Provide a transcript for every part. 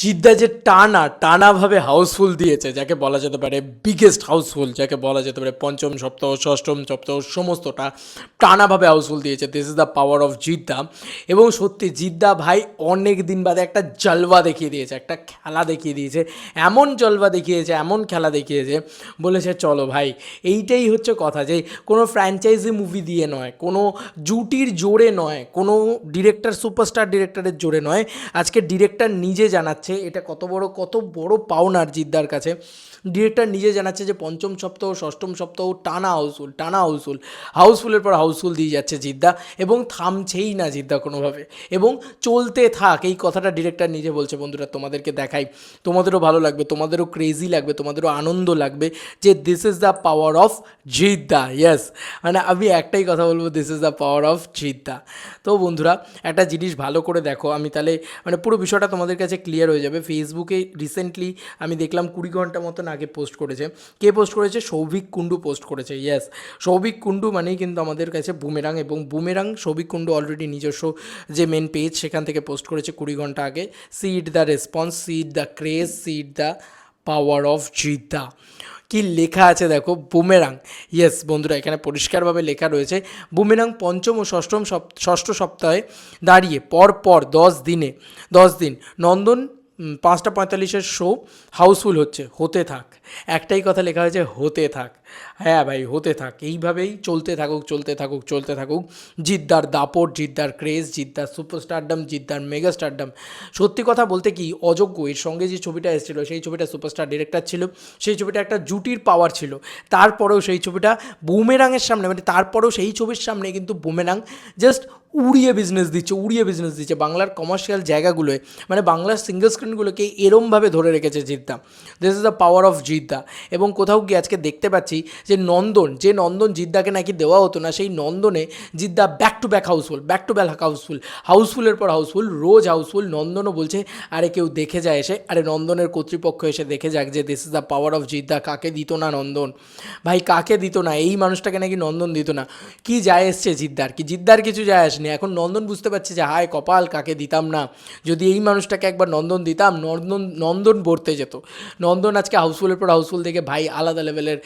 জিদ্দা যে টানা, টানাভাবে হাউসফুল দিয়েছে, যাকে বলা যেতে পারে বিগেস্ট হাউসফুল যাকে বলা যেতে পারে পঞ্চম সপ্তাহ ষষ্ঠম সপ্তাহ সমস্তটা টানাভাবে হাউসফুল দিয়েছে। This is the power of Jiddah. এবং সত্যি, জিদ্দা ভাই অনেক দিন বাদে একটা জলবা দেখিয়ে দিয়েছে, একটা খেলা দেখিয়ে দিয়েছে, এমন জলবা দেখিয়েছে, এমন খেলা দেখিয়েছে, বলেছে, চলো ভাই, এইটাই হচ্ছে কথা যে, কোনো ফ্র্যাঞ্চাইজি মুভি দিয়ে নয়, কোনো জুটির জোরে নয়, কোনো ডিরেক্টর সুপারস্টার ডিরেক্টরের জোরে নয়। আজকে ডিরেক্টর নিজে জানাচ্ছে এটা কত বড় কত বড় পাওনার জিদ্দার কাছে। ডিরেক্টর নিজে জানাচ্ছে যে, পঞ্চম সপ্তাহ, ষষ্ঠম সপ্তাহ, টানা হাউসফুল টানা হাউসফুল। হাউসফুলের পর হাউসফুল দিয়ে যাচ্ছে জিদ্দা এবং থামছেই না জিদ্দা কোনোভাবে। এবং চলতে থাক, এই কথাটা ডিরেক্টর নিজে বলছে, বন্ধুরা, তোমাদেরকে দেখাই। তোমাদেরও ভালো লাগবে, তোমাদেরও ক্রেজি লাগবে, তোমাদেরও আনন্দ লাগবে যে this is the power of Jiddah yes মানে আমি একটাই কথা বলব this is the power of Jiddah তো বন্ধুরা, একটা জিনিস ভালো করে দেখো। আমি তাহলে মানে পুরো বিষয়টা তোমাদের কাছে ক্লিয়ার হয়ে যাবে। ফেসবুকে রিসেন্টলি আমি দেখলাম কুড়ি ঘণ্টা মতন আগে পোস্ট করেছে। কে পোস্ট করেছে? সৌভিক কুণ্ডু পোস্ট করেছে ইয়েস সৌভিক কুণ্ডু মানেই কিন্তু আমাদের কাছে বুমেরাং এবং বুমেরাং সৌভিক কুণ্ডু অলরেডি নিজস্ব যে মেন পেজ সেখান থেকে পোস্ট করেছে কুড়ি ঘণ্টা আগে। See the response see the craze see the power of Jiddah কি লেখা আছে দেখো? বুমেরাং ইয়েস বন্ধুরা, এখানে পরিষ্কারভাবে লেখা রয়েছে। বুমেরাং পঞ্চম ও ষষ্ঠম ষষ্ঠ সপ্তাহে দাঁড়িয়ে পর পর দশ দিনে, দশ দিন। নন্দন পাঁচটা পঁয়তাল্লিশের শো হাউসফুল হচ্ছে, হতে থাক। একটাই কথা লেখা হয়েছে, হতে থাক। হ্যাঁ ভাই, হতে থাক। এইভাবেই চলতে থাকুক চলতে থাকুক চলতে থাকুক। জিদ্দার দাপট, জিদ্দার ক্রেজ জিদ্দার সুপারস্টারডম জিদ্দার মেগা স্টারডম সত্যি কথা বলতে কি, অযোগ্য। এর সঙ্গে যে ছবিটা এসেছিল, সেই ছবিটা সুপারস্টার ডিরেক্টর ছিল, সেই ছবিটা একটা জুটির পাওয়ার ছিল। তারপরেও সেই ছবিটা বুমেরাংয়ের সামনে মানে তারপরেও সেই ছবির সামনে কিন্তু বুমেরাং জাস্ট উড়িয়ে বিজনেস দিচ্ছে, উড়িয়ে বিজনেস দিচ্ছে। বাংলার কমার্শিয়াল জায়গাগুলোয় মানে বাংলার সিঙ্গল স্ক্রিনগুলোকে এরমভাবে ধরে রেখেছে Jiddah. This is the power of Jiddah. এবং কোথাও গিয়ে আজকে দেখতে পাচ্ছি যে নন্দন যে নন্দন জিদ্দাকে নাকি দেওয়া হতো না, সেই নন্দনে Jiddah back to back housefull back to back housefull হাউসফুলের পর হাউসফুল রোজ হাউসফুল নন্দনও বলছে, আরে কেউ দেখে যায় এসে, আরে নন্দনের কর্তৃপক্ষ এসে দেখে যাক যে this is the power of Jiddah, কাকে দিত না নন্দন? ভাই, কাকে দিত না? এই মানুষটাকে নাকি নন্দন দিত না? কি যায় এসছে জিদ্দার, কি জিদ্দার কিছু যায় আসেনি। এখন নন্দন বুঝতে পারছে যে, হায় কপাল, কাকে দিতাম না। যদি এই মানুষটাকে একবার নন্দন দিতাম, নন্দন নন্দন ভরতে যেত। নন্দন আজকে হাউসফুলের পর হাউসফুল থেকে ভাই আলাদা লেভেলের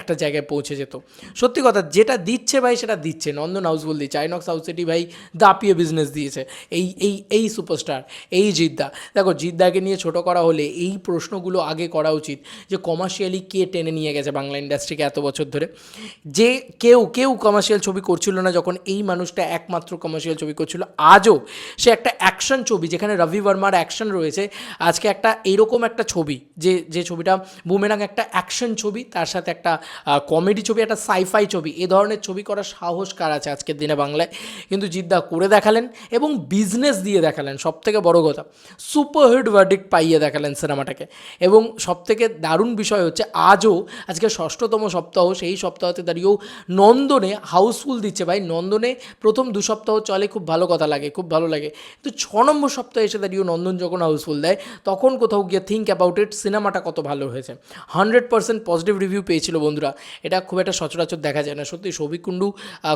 একটা জায়গায় পৌঁছে যেত। সত্যি কথা, যেটা দিচ্ছে ভাই, সেটা দিচ্ছে। নন্দন হাউসফুল দিচ্ছে। আইনক্স হাউস সিটি ভাই দাপিয়ে বিজনেস দিয়েছে। এই এই এই সুপারস্টার এই জিদ্দা। দেখো, জিদ্দাকে নিয়ে ছোট করা হলে এই প্রশ্নগুলো আগে করা উচিত যে কমার্শিয়ালি কে টেনে নিয়ে গেছে বাংলা ইন্ডাস্ট্রিকে এত বছর ধরে? যে কেউ কেউ কমার্শিয়াল ছবি করছিল না যখন এই মানুষটা একমাত্র কমার্শিয়াল ছবি করছিল। আজও সে একটা অ্যাকশন ছবি, যেখানে রবি বর্মার অ্যাকশন রয়েছে। আজকে একটা এইরকম একটা ছবি, যে যে ছবিটা বুমেরাং একটা অ্যাকশন ছবি, তার সাথে একটা কমেডি ছবি, একটা সাইফাই ছবি। এ ধরনের ছবি করার সাহস কার আছে আজকের দিনে বাংলায়? কিন্তু জিদ্দা করে দেখালেন এবং বিজনেস দিয়ে দেখালেন সব থেকে বড় কথা। সুপারহিট ভার্ডিক্ট পাইয়ে দেখালেন সিনেমাটাকে। এবং সব থেকে দারুণ বিষয় হচ্ছে, আজও আজকে ষষ্ঠতম সপ্তাহ, সেই সপ্তাহতে দাঁড়িয়েও নন্দনে হাউসফুল দিচ্ছে ভাই। নন্দনে প্রথম দু সপ্তাহ চলে, খুব ভালো কথা লাগে, খুব ভালো লাগে। কিন্তু ছ নম্বর সপ্তাহে এসে দাঁড়িয়েও নন্দন যখন হাউসফুল দেয়, তখন কোথাও গিয়ে থিঙ্ক অ্যাবাউট ইট সিনেমাটা কত ভালো হয়েছে। হান্ড্রেড পার্সেন্ট পজিটিভ রিভিউ পেয়েছিল বন্ধুরা। এটা খুব একটা সচরাচর দেখা যায় না। সত্যি সৌভিক কুণ্ডু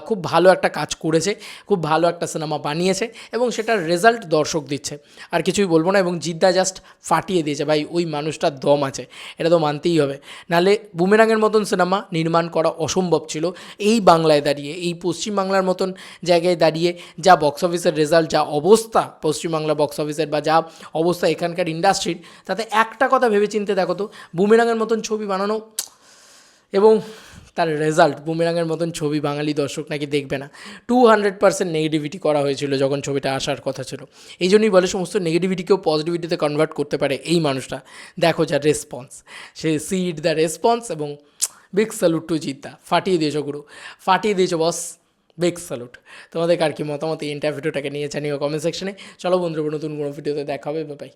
খুব ভালো একটা কাজ করেছে, খুব ভালো একটা সিনেমা বানিয়েছে এবং সেটার রেজাল্ট দর্শক দিচ্ছে। আর কিছুই বলব না, এবং জিদ্দা জাস্ট ফাটিয়ে দিয়েছে। ভাই, ওই মানুষটার দম আছে। এটা তো মানতেই হবে। নাহলে বুমেরাঙের মতন সিনেমা নির্মাণ করা অসম্ভব ছিল। এই বাংলায় দাঁড়িয়ে, এই পশ্চিমবাংলার মতন জায়গায় দাঁড়িয়ে, যা বক্স অফিসের রেজাল্ট যা অবস্থা পশ্চিমবাংলা বক্স অফিসের বা যা অবস্থা এখানকার ইন্ডাস্ট্রির তাতে একটা কথা ভেবে চিনতে দেখো তো বুমেরাঙের মতন ছবি বানানো এবং তার রেজাল্ট বুমেরাঙের মতন ছবি বাঙালি দর্শক নাকি দেখবে না। টু হান্ড্রেড পার্সেন্ট নেগেটিভিটি করা হয়েছিল যখন ছবিটা আসার কথা ছিল। এই জন্যই বলে সমস্ত নেগেটিভিটিকেও পজিটিভিটিতে কনভার্ট করতে পারে এই মানুষটা। দেখো যার রেসপন্স সে সিড দ্য রেসপন্স এবং বিগ স্যালুট টু জিদ্দা। ফাটিয়ে দিয়েছ গুরু। ফাটিয়ে দিয়েছ বস বিগ স্যালুট। তোমাদের কার কি মতামত? এই ইন্টারভিউটাকে নিয়ে জানিও কমেন্ট সেকশনে চলো বন্ধুরা, নতুন কোনো ভিডিওতে দেখা হবে বাই